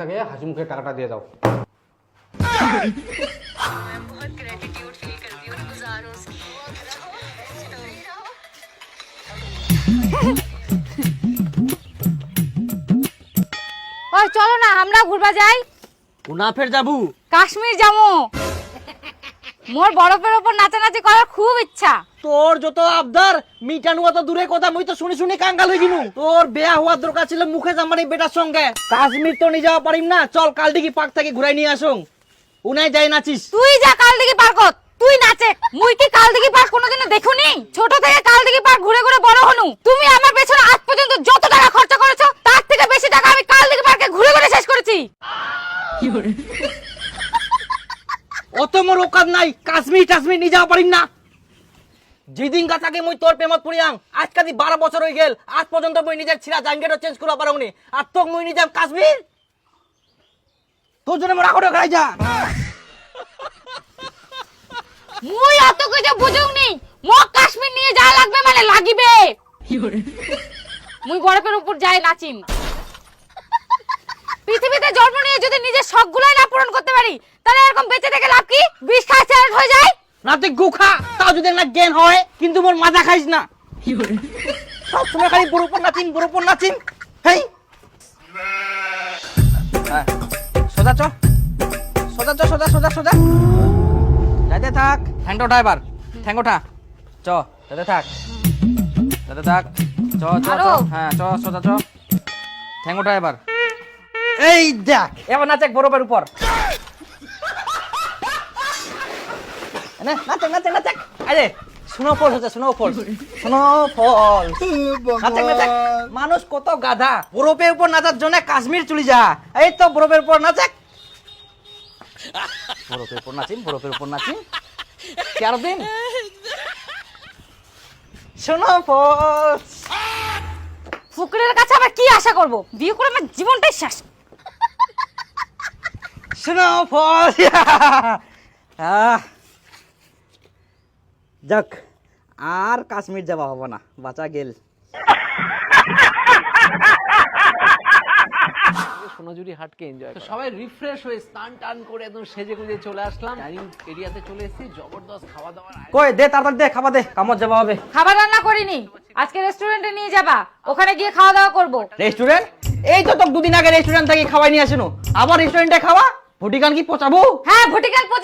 থাকে হাসিমুখে টাকাটা দিয়ে দাও। চলো না আমরা ঘুরবা যাই। কোনা ফের যাবু? কাশ্মীর যাব। মোর বরফের ওপর নাচানাচি করার খুব ইচ্ছা। তোর যত আবদার মিটানু অত দূরে কথা মুই তো শুনি শুনি কাঙ্গাল হয়ে গিনু। তোর বেয়া হওয়ার দরকার ছিল মুখে জামানি বেটার সঙ্গে। কাশ্মীর তো নিয়ে যাওয়া পারিম না চল কাল দিকে পাক থেকে ঘুরাই নিয়ে আসুন উনাই যাই নাচিস। তুই যা কাল দিকে পার্ক তুই নাচে। মুই কি কাল দিকে পার্ক কোনোদিনও দেখুনি? ছোট থেকে কাল দিকে পার্ক ঘুরে ঘুরে বড় হনু। তুমি আমার পেছনে আজ পর্যন্ত যত টাকা খরচা করেছ তার থেকে বেশি টাকা আমি কাল দিকে পার্কে ঘুরে ঘুরে শেষ করেছি। অত মোর ওকাত নাই কাশ্মীর টাশ্মীর নিয়ে যাওয়া পারিম না। যেদিন গাছাকে মুই তোর প্রেমত পড়িয়াং আজ কাদি বারো বছর হয়ে গেল আজ পর্যন্ত মুই নিজের ছিলা জাঙ্গেটও চেঞ্জ করা পারোনি আর তোক মুই নিয়ে যাম কাশ্মীর। তোর জন্য মোরা করে খাই যা। মুই অত কিছু বুঝুংনি মোক কাশ্মীর নিয়ে যা লাগবে মানে লাগিবে। মুই বরফের উপর যাই নাচিম। পৃথিবীতে জন্ম নিয়ে যদি নিজের শখগুলাই না পূরণ করতে পারি তাহলে এরকম বেঁচে থেকে লাভ কি? বিষ খায় চ্যালেঞ্জ হয়ে যায়? না তুই গুখা তাও যদি না জ্ঞান হয় কিন্তু মোর মাজা খাইস না। সব সময় খালি বড় উপর নাচিম বড় উপর নাচিম। হেই। হ্যাঁ, সোজা চ। সোজা চ সোজা সোজা সোজা। যাইতে থাক ঠ্যাংটা ওঠা এবার। ঠ্যাং ওঠা। চ যাতে থাক। যাতে থাক। চ চ হ্যাঁ চ সোজা চ। ঠ্যাং ওঠা এবার। এই দেখ। এবার নাচেক বরফের উপর। না নাচে নাচে নাচে। আরে স্নো ফল হচ্ছে স্নো ফল। স্নো ফল। নাচে নাচে। মানুষ কত গাধা। বরফের উপর নাচার জন্য কাশ্মীর চলে যা। এই তো বরফের উপর নাচে। বরফের উপর নাচিম বরফের উপর নাচিম চার দিন? স্নো ফল। ফুকরের কাছে আবার কি আশা করব? বিয়ে করে আমার জীবনটাই শেষ। স্নো ফল যাক আর কাশ্মীর যাওয়া হবে না বাঁচা গেল। সোনাঝুরি হাটকে এনজয় সবাই রিফ্রেশ হয়ে স্নান টান করে একদম সেজে গুজে চলে আসলাম। ডাইনিং এরিয়াতে চলে এসেছি জবরদস্ত খাওয়া আয়োজন। কই দে তাড়াতাড়ি দে খাবার দে কামত যাওয়া হবে। খাবার রান্না করিনি আজকে রেস্টুরেন্টে নিয়ে যাবা ওখানে গিয়ে খাওয়া দাওয়া করব। রেস্টুরেন্ট এই তো তোকে দুদিন আগে রেস্টুরেন্ট থেকে খাওয়াই নিয়ে আসিনো। আবার রেস্টুরেন্টে খাওয়া? ভুটিকান কি পচাবো হ্যাঁ ভটিকাল পচি